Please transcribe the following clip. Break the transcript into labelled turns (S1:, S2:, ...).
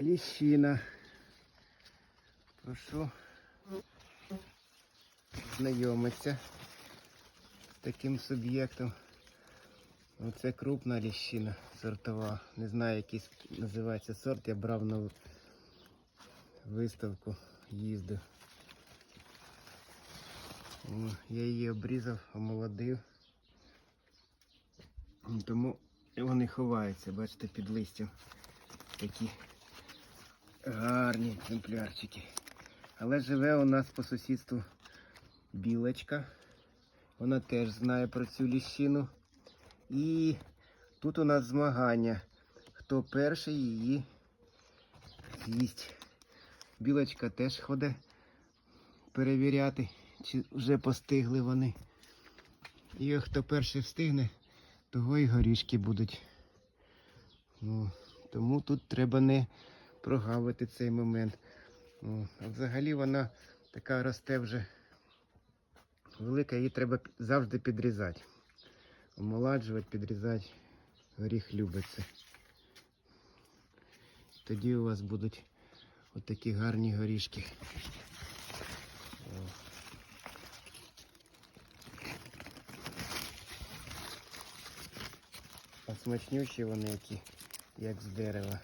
S1: ліщина. Прошу знайомитися з таким суб'єктом. Оце крупна ліщина сортова. Не знаю, який називається сорт. Я брав на виставку, їздив. Я її обрізав, омолодив. Тому вони ховаються, бачите, під листям. Такі гарні екземплярчики. Але живе у нас по сусідству білочка. Вона теж знає про цю ліщину. І тут у нас змагання. Хто перший її з'їсть. Білочка теж ходить перевіряти, чи вже постигли вони. І хто перший встигне, того і горішки будуть. Ну, тому тут треба не прогавити цей момент. Взагалі вона така росте вже велика, її треба завжди підрізати. Омоладжувати, підрізати. Горіх любиться. Тоді у вас будуть отакі гарні горішки. О. А смачнющі вони які, як з дерева.